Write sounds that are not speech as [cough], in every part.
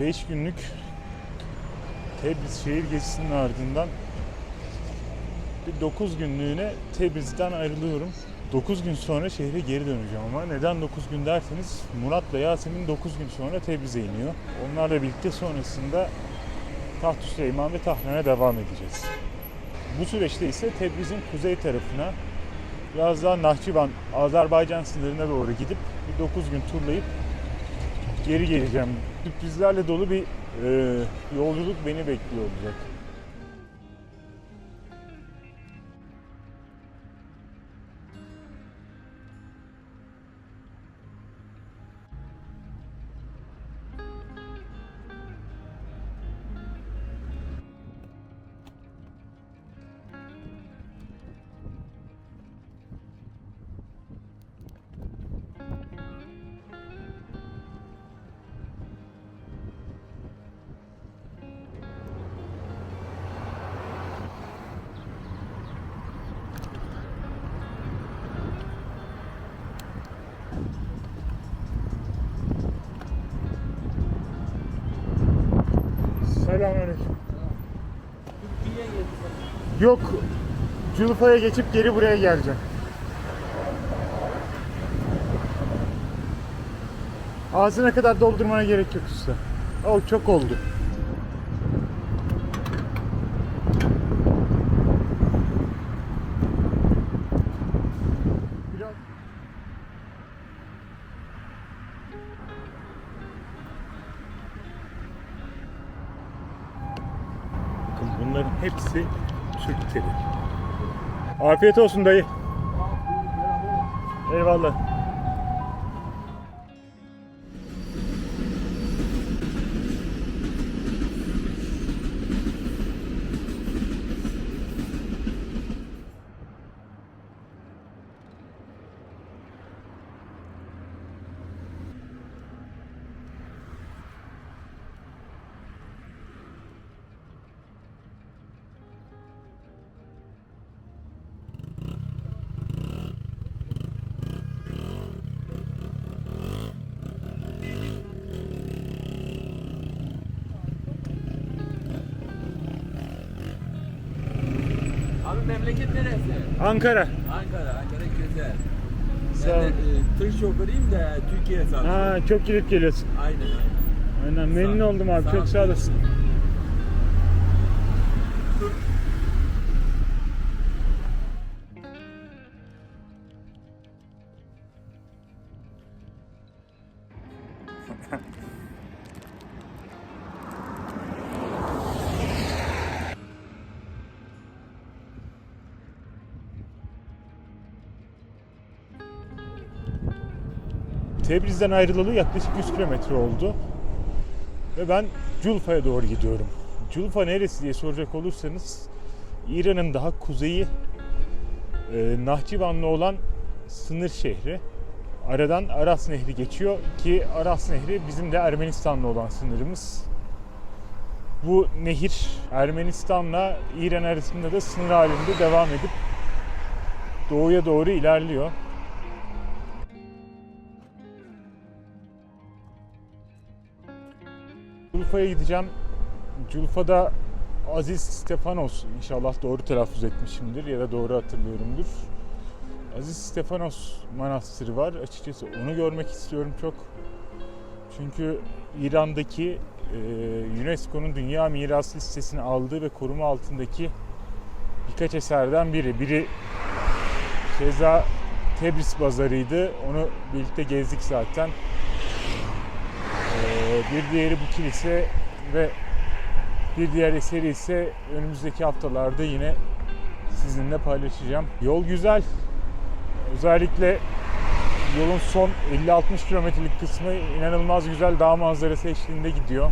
5 günlük Tebriz şehir gezisinin ardından bir 9 günlüğüne Tebriz'den ayrılıyorum. 9 gün sonra şehre geri döneceğim ama neden 9 gün derseniz Murat'la Yasemin 9 gün sonra Tebriz'e iniyor. Onlarla birlikte sonrasında Taht Süleyman ve Tahran'a devam edeceğiz. Bu süreçte ise Tebriz'in kuzey tarafına biraz daha Nahçıvan, Azerbaycan sınırına doğru gidip bir 9 gün turlayıp geri geleceğim. Sürprizlerle dolu bir e, yolculuk beni bekliyor olacak. Selamünaleyküm. Yok. Culfa'ya geçip geri buraya geleceğim. Ağzına kadar doldurmana gerek yok usta. O çok oldu. Afiyet olsun dayı. Eyvallah. Memleket neresi? Ankara. Ankara, Ankara güzel. Sağ Ben ol. de e, tır şoförüyüm de Türkiye'ye satıyorum. Ha, çok gidip geliyorsun. Aynen aynen. Aynen memnun Sağ- oldum abi. sağ çok sağ olasın. [laughs] Tebriz'den ayrılalı yaklaşık 100 kilometre oldu. Ve ben Culfa'ya doğru gidiyorum. Culfa neresi diye soracak olursanız İran'ın daha kuzeyi e, Nahçıvan'la olan sınır şehri. Aradan Aras Nehri geçiyor ki Aras Nehri bizim de Ermenistan'la olan sınırımız. Bu nehir Ermenistan'la İran arasında da sınır halinde devam edip doğuya doğru ilerliyor. Culfa'ya gideceğim. Culfa'da Aziz Stefanos inşallah doğru telaffuz etmişimdir ya da doğru hatırlıyorumdur. Aziz Stefanos Manastırı var. Açıkçası onu görmek istiyorum çok. Çünkü İran'daki e, UNESCO'nun Dünya Mirası listesine aldığı ve koruma altındaki birkaç eserden biri. Biri Keza Tebriz Pazarı'ydı. Onu birlikte gezdik zaten. Bir diğeri bu kilise ve bir diğer eseri ise önümüzdeki haftalarda yine sizinle paylaşacağım. Yol güzel. Özellikle yolun son 50-60 kilometrelik kısmı inanılmaz güzel dağ manzarası eşliğinde gidiyor.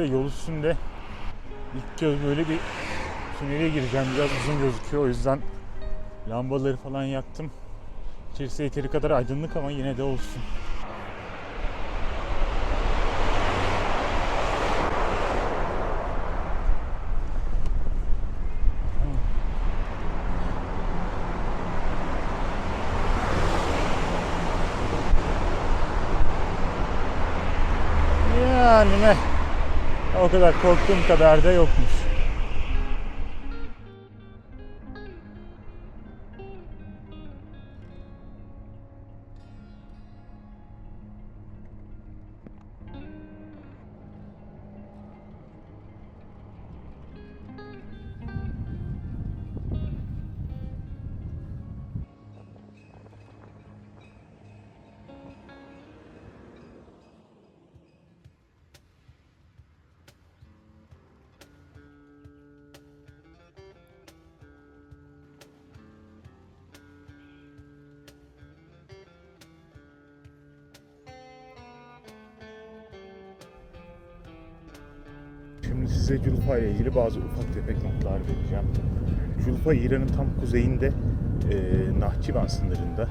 de yol üstünde ilk kez böyle bir tünele gireceğim. Biraz uzun gözüküyor. O yüzden lambaları falan yaktım. İçerisi yeteri kadar aydınlık ama yine de olsun. Yani ne? O kadar korktuğum kadar da yokmuş. Şimdi size Culfa ile ilgili bazı ufak tefek notlar vereceğim. Culfa İran'ın tam kuzeyinde e, Nahçıvan sınırında.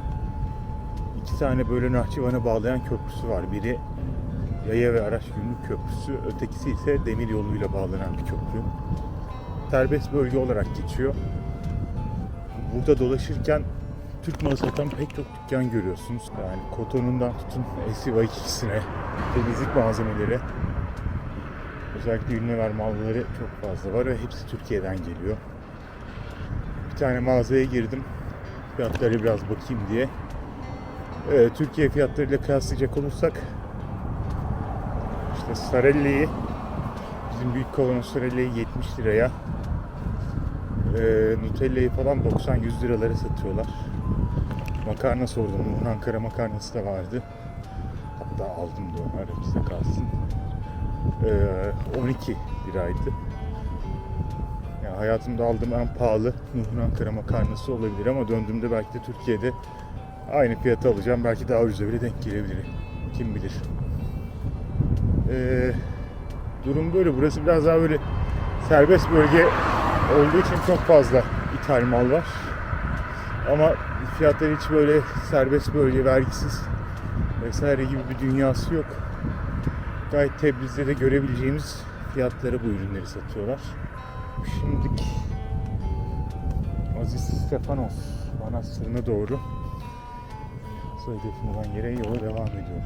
İki tane böyle Nahçıvan'a bağlayan köprüsü var. Biri yaya ve araç gümrük köprüsü, ötekisi ise demir yoluyla bağlanan bir köprü. Serbest bölge olarak geçiyor. Burada dolaşırken Türk malı satan pek çok dükkan görüyorsunuz. Yani kotonundan tutun SUV ikisine, temizlik malzemeleri, Özellikle ünlüler malları çok fazla var ve hepsi Türkiye'den geliyor. Bir tane mağazaya girdim. Fiyatlara biraz bakayım diye. Ee, Türkiye fiyatlarıyla kıyaslayacak olursak işte Sarelli'yi bizim büyük kavanoz Sarelli'yi 70 liraya ee, Nutella'yı falan 90-100 liralara satıyorlar. Makarna sordum. Ankara makarnası da vardı. Hatta aldım da onu aramızda kalsın. Ee, 12 liraydı. Yani hayatımda aldığım en pahalı Nuh'un Ankara makarnası olabilir ama döndüğümde belki de Türkiye'de aynı fiyatı alacağım. Belki daha ucuza bile denk gelebilir. Kim bilir. Ee, durum böyle. Burası biraz daha böyle serbest bölge olduğu için çok fazla ithal mal var. Ama fiyatları hiç böyle serbest bölge vergisiz vesaire gibi bir dünyası yok gayet Tebriz'de de görebileceğimiz fiyatlara bu ürünleri satıyorlar. Şimdilik Aziz Stefanos Manastırı'na doğru asıl hedefim olan yere yola devam ediyorum.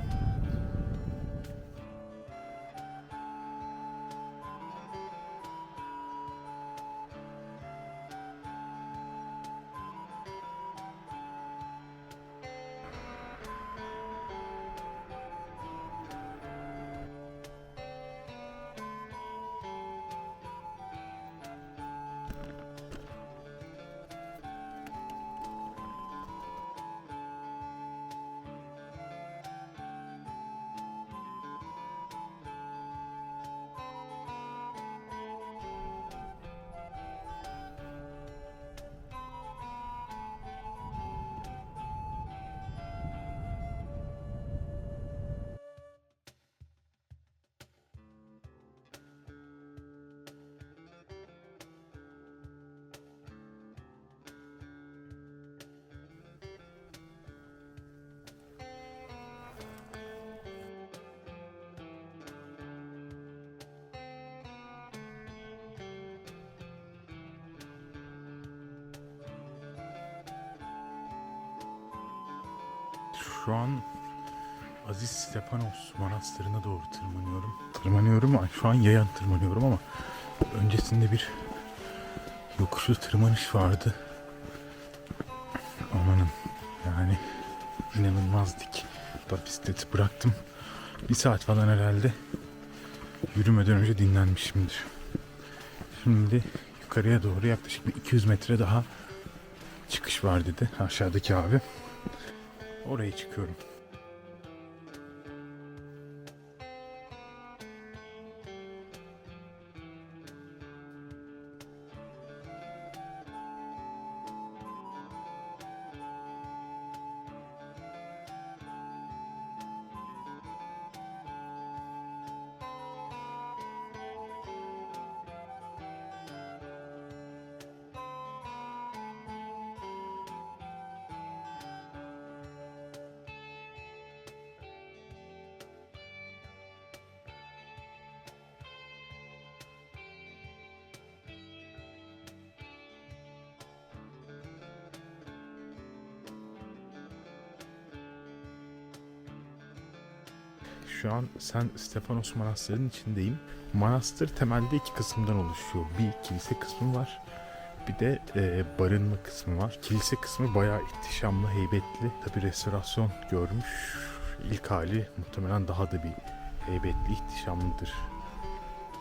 Şu an Aziz Stepanos Manastırı'na doğru tırmanıyorum. Tırmanıyorum ama şu an yayan tırmanıyorum ama öncesinde bir yokuşlu tırmanış vardı. Amanın yani inanılmaz dik. Da bisikleti bıraktım. Bir saat falan herhalde yürümeden önce dinlenmişimdir. Şimdi yukarıya doğru yaklaşık bir 200 metre daha çıkış var dedi aşağıdaki abi. Oraya çıkıyorum. Şu an Sen Stefanos Manastırı'nın içindeyim. Manastır temelde iki kısımdan oluşuyor. Bir kilise kısmı var. Bir de e, barınma kısmı var. Kilise kısmı bayağı ihtişamlı, heybetli. Tabi restorasyon görmüş. İlk hali muhtemelen daha da bir heybetli, ihtişamlıdır.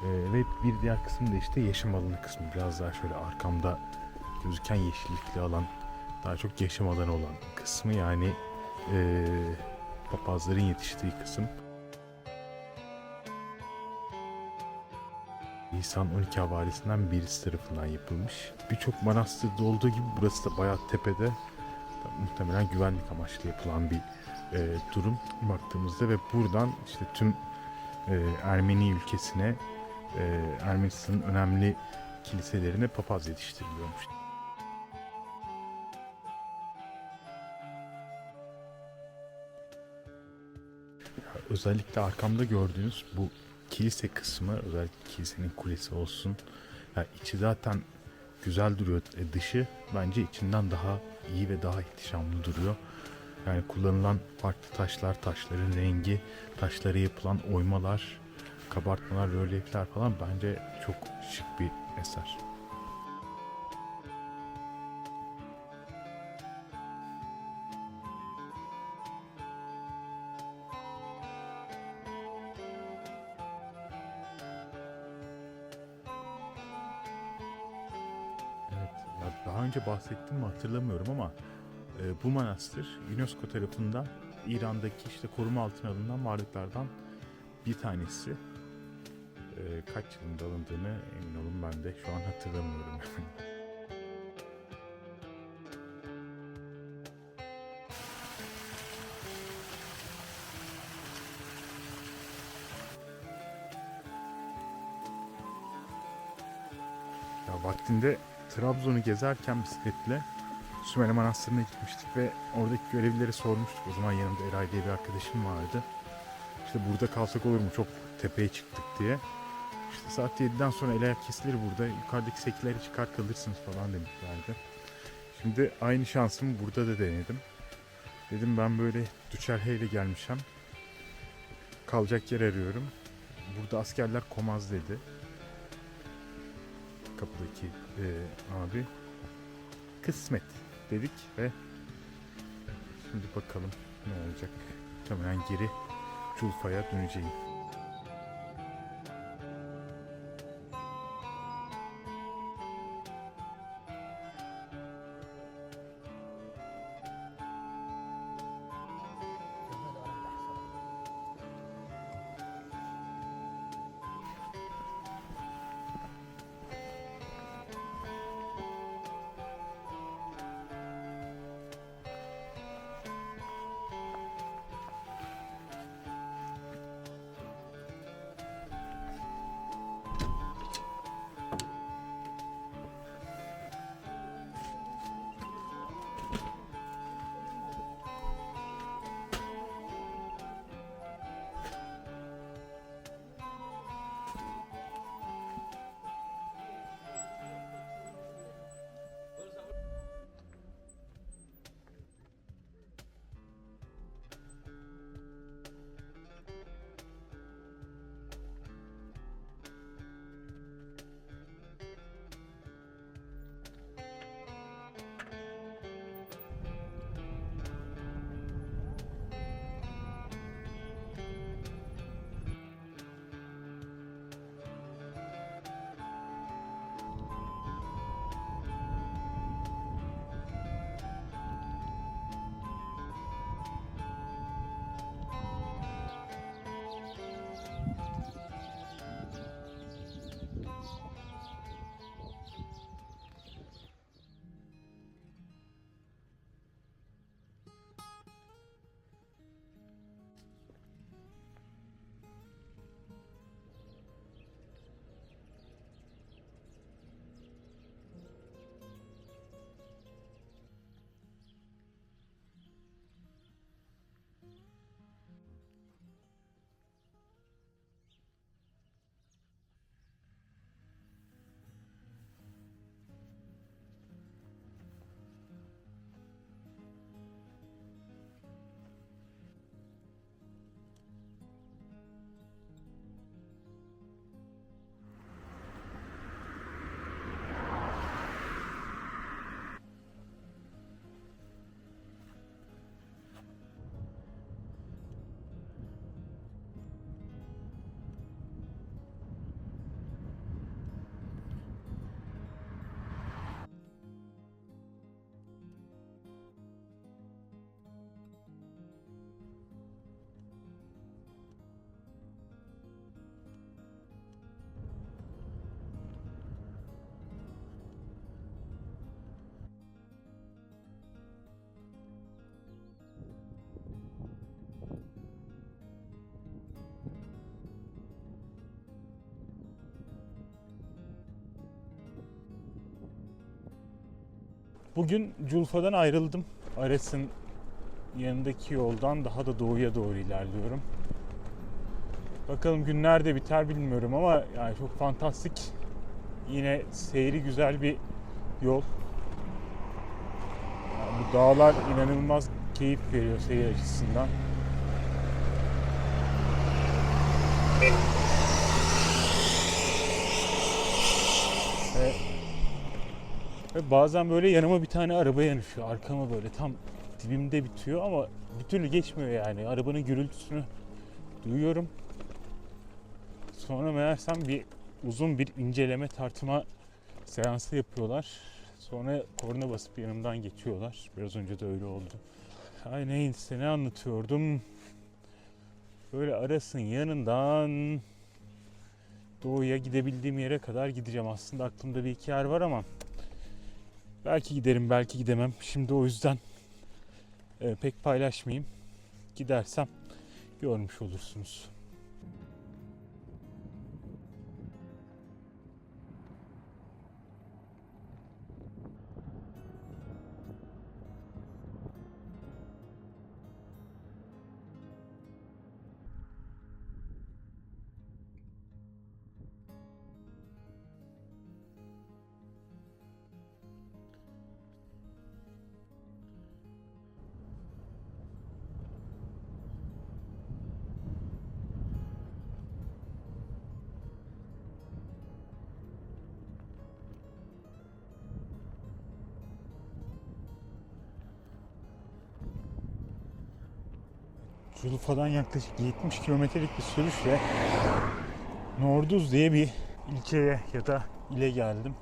E, ve bir diğer kısım da işte yaşam alanı kısmı. Biraz daha şöyle arkamda gözüken yeşillikli alan. Daha çok yaşam alanı olan kısmı yani e, papazların yetiştiği kısım. İhsan 12 havalisinden birisi tarafından yapılmış. Birçok manastırda olduğu gibi burası da bayağı tepede. Muhtemelen güvenlik amaçlı yapılan bir e, durum baktığımızda ve buradan işte tüm e, Ermeni ülkesine e, Ermenistan'ın önemli kiliselerine papaz yetiştiriliyormuş. özellikle arkamda gördüğünüz bu kilise kısmı özellikle kilisenin kulesi olsun ya içi zaten güzel duruyor E, dışı bence içinden daha iyi ve daha ihtişamlı duruyor. Yani kullanılan farklı taşlar, taşların rengi, taşlara yapılan oymalar, kabartmalar, rölyefler falan bence çok şık bir eser. Önce bahsettim mi hatırlamıyorum ama e, bu manastır UNESCO tarafından İran'daki işte koruma altına alınan varlıklardan bir tanesi. E, kaç yılında alındığını emin olun ben de şu an hatırlamıyorum. [laughs] Ya vaktinde Trabzon'u gezerken bisikletle Sümele Manastırı'na gitmiştik ve oradaki görevlileri sormuştuk. O zaman yanımda Eray diye bir arkadaşım vardı. İşte burada kalsak olur mu? Çok tepeye çıktık diye. İşte saat 7'den sonra el ayak kesilir burada. Yukarıdaki sekileri çıkar kalırsınız falan demişlerdi. Şimdi aynı şansımı burada da denedim. Dedim ben böyle Düçerhe ile gelmişim. Kalacak yer arıyorum. Burada askerler komaz dedi kapıdaki e, abi kısmet dedik ve şimdi bakalım ne olacak. Muhtemelen geri Culfa'ya döneceğim. Bugün Culfa'dan ayrıldım. Ares'in yanındaki yoldan daha da doğuya doğru ilerliyorum. Bakalım günler de biter bilmiyorum ama yani çok fantastik. Yine seyri güzel bir yol. Yani bu dağlar inanılmaz keyif veriyor seyir açısından. Bazen böyle yanıma bir tane araba yanaşıyor. Arkama böyle tam dibimde bitiyor ama bir türlü geçmiyor yani. Arabanın gürültüsünü duyuyorum. Sonra meğersem bir uzun bir inceleme tartıma seansı yapıyorlar. Sonra korna basıp yanımdan geçiyorlar. Biraz önce de öyle oldu. Ay neyse ne anlatıyordum. Böyle arasın yanından doğuya gidebildiğim yere kadar gideceğim. Aslında aklımda bir iki yer var ama belki giderim belki gidemem. Şimdi o yüzden e, pek paylaşmayayım. Gidersem görmüş olursunuz. Culufa'dan yaklaşık 70 kilometrelik bir sürüşle Norduz diye bir ilçeye ya da ile geldim.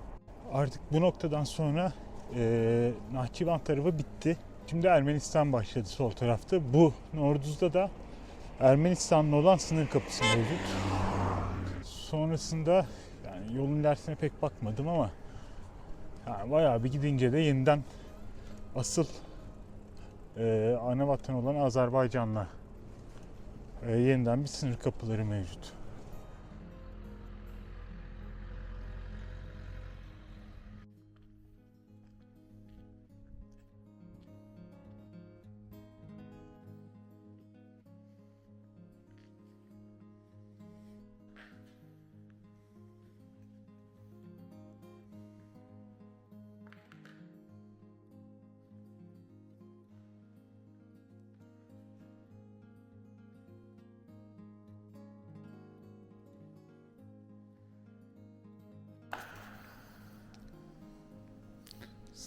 Artık bu noktadan sonra e, Nahçıvan tarafı bitti. Şimdi Ermenistan başladı sol tarafta. Bu Norduz'da da Ermenistan'la olan sınır kapısı mevcut. Sonrasında yani yolun ilerisine pek bakmadım ama yani bayağı bir gidince de yeniden asıl e, ana vatan olan Azerbaycan'la yeniden bir sınır kapıları mevcut.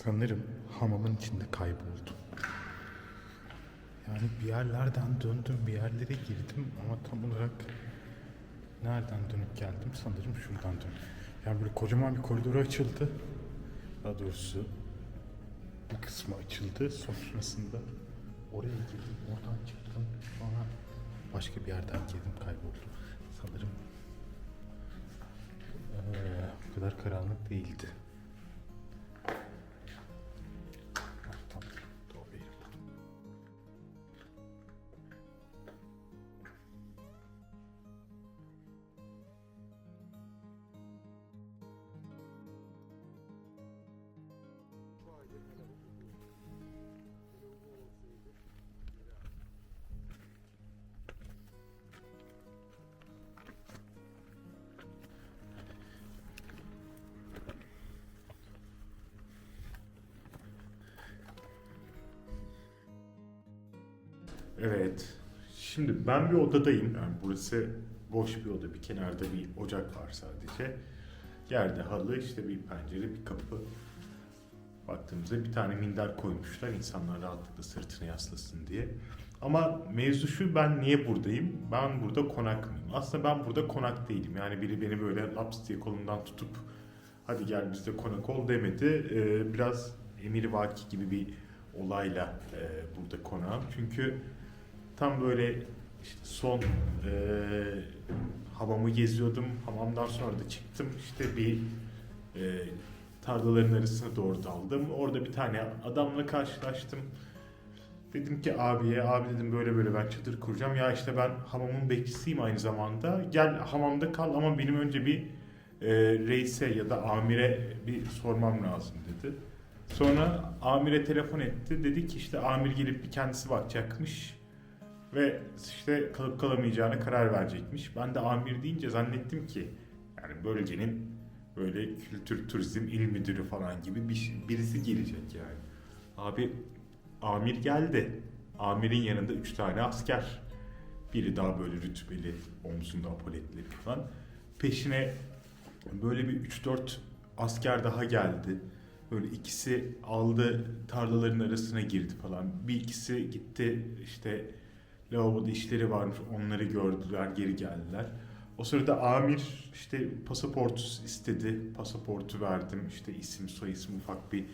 Sanırım hamamın içinde kayboldum. Yani bir yerlerden döndüm, bir yerlere girdim ama tam olarak nereden dönüp geldim sanırım şuradan döndüm. Yani böyle kocaman bir koridor açıldı. Daha doğrusu bu kısmı açıldı. Sonrasında oraya girdim, oradan çıktım. Sonra başka bir yerden girdim, kayboldum. Sanırım eee, bu kadar karanlık değildi. Evet. Şimdi ben bir odadayım. Yani burası boş bir oda. Bir kenarda bir ocak var sadece. Yerde halı, işte bir pencere, bir kapı. Baktığımızda bir tane minder koymuşlar. İnsanlar rahatlıkla sırtını yaslasın diye. Ama mevzu şu ben niye buradayım? Ben burada konak mıyım? Aslında ben burada konak değilim. Yani biri beni böyle laps diye kolumdan tutup hadi gel bizde konak ol demedi. Ee, biraz emir vaki gibi bir olayla e, burada konağım. Çünkü tam böyle işte son e, havamı geziyordum. Hamamdan sonra da çıktım. İşte bir e, tarlaların arasına doğru daldım. Orada bir tane adamla karşılaştım. Dedim ki abiye, abi dedim böyle böyle ben çadır kuracağım. Ya işte ben hamamın bekçisiyim aynı zamanda. Gel hamamda kal ama benim önce bir e, reise ya da amire bir sormam lazım dedi. Sonra amire telefon etti. Dedi ki işte amir gelip bir kendisi bakacakmış. Ve işte kalıp kalamayacağına karar verecekmiş. Ben de amir deyince zannettim ki yani bölgenin böyle kültür turizm il müdürü falan gibi bir, şey- birisi gelecek yani. Abi amir geldi. Amirin yanında üç tane asker. Biri daha böyle rütbeli, omzunda apoletleri falan. Peşine böyle bir 3-4 asker daha geldi. Böyle ikisi aldı tarlaların arasına girdi falan. Bir ikisi gitti işte lavaboda işleri varmış onları gördüler geri geldiler. O sırada amir işte pasaport istedi. Pasaportu verdim. İşte isim soyisim ufak bir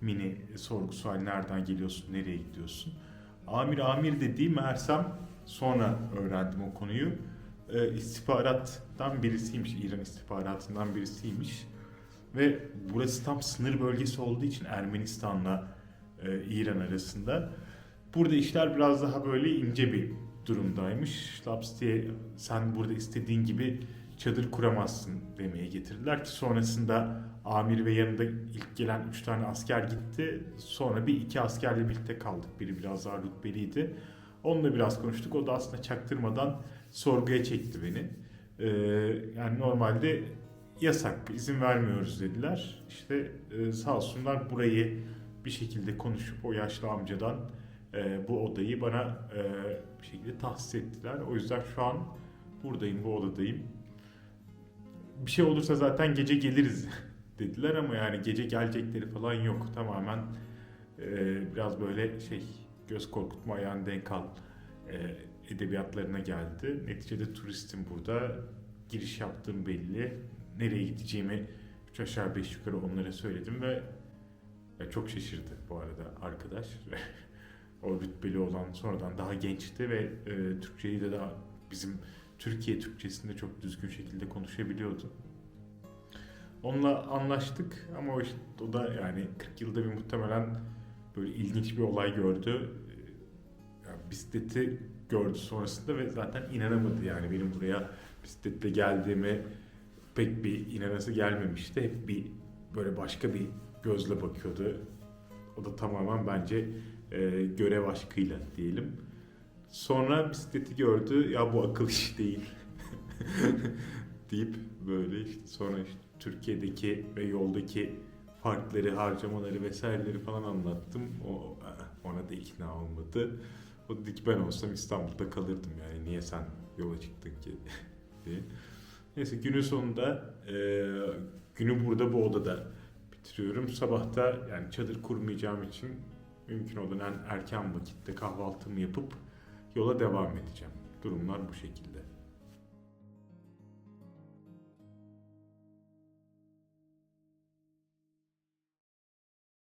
mini sorgu sual nereden geliyorsun nereye gidiyorsun. Amir amir dediği meğersem sonra öğrendim o konuyu. Ee, istihbarattan birisiymiş. İran istihbaratından birisiymiş. Ve burası tam sınır bölgesi olduğu için Ermenistan'la e, İran arasında. Burada işler biraz daha böyle ince bir durumdaymış. Laps diye sen burada istediğin gibi çadır kuramazsın demeye getirdiler ki sonrasında amir ve yanında ilk gelen üç tane asker gitti. Sonra bir iki askerle birlikte kaldık. Biri biraz daha rütbeliydi. Onunla biraz konuştuk. O da aslında çaktırmadan sorguya çekti beni. Ee, yani normalde yasak, izin vermiyoruz dediler. İşte e, sağ olsunlar burayı bir şekilde konuşup o yaşlı amcadan e, bu odayı bana e, bir şekilde tahsis ettiler. O yüzden şu an buradayım, bu odadayım. Bir şey olursa zaten gece geliriz [laughs] dediler ama yani gece gelecekleri falan yok. Tamamen e, biraz böyle şey göz korkutma ayağını denk al e, edebiyatlarına geldi. Neticede turistim burada. Giriş yaptığım belli. Nereye gideceğimi üç aşağı beş yukarı onlara söyledim ve çok şaşırdı bu arada arkadaş. [laughs] o rütbeli olan sonradan daha gençti ve e, Türkçeyi de daha bizim Türkiye Türkçesinde çok düzgün şekilde konuşabiliyordu. Onunla anlaştık ama o, işte, o da yani 40 yılda bir muhtemelen böyle ilginç bir olay gördü. Ee, Yani bisikleti gördü sonrasında ve zaten inanamadı yani benim buraya bisikletle geldiğime pek bir inanası gelmemişti. Hep bir böyle başka bir gözle bakıyordu. O da tamamen bence e, görev aşkıyla diyelim. Sonra bisikleti gördü. Ya bu akıl işi değil. [laughs] deyip böyle işte sonra işte Türkiye'deki ve yoldaki farkları, harcamaları vesaireleri falan anlattım. O ona da ikna olmadı. O dedi ki ben olsam İstanbul'da kalırdım yani niye sen yola çıktın ki [laughs] diye. Neyse günün sonunda e, günü burada bu odada bitiriyorum. Sabahta yani çadır kurmayacağım için mümkün olan en erken vakitte kahvaltımı yapıp yola devam edeceğim. Durumlar bu şekilde.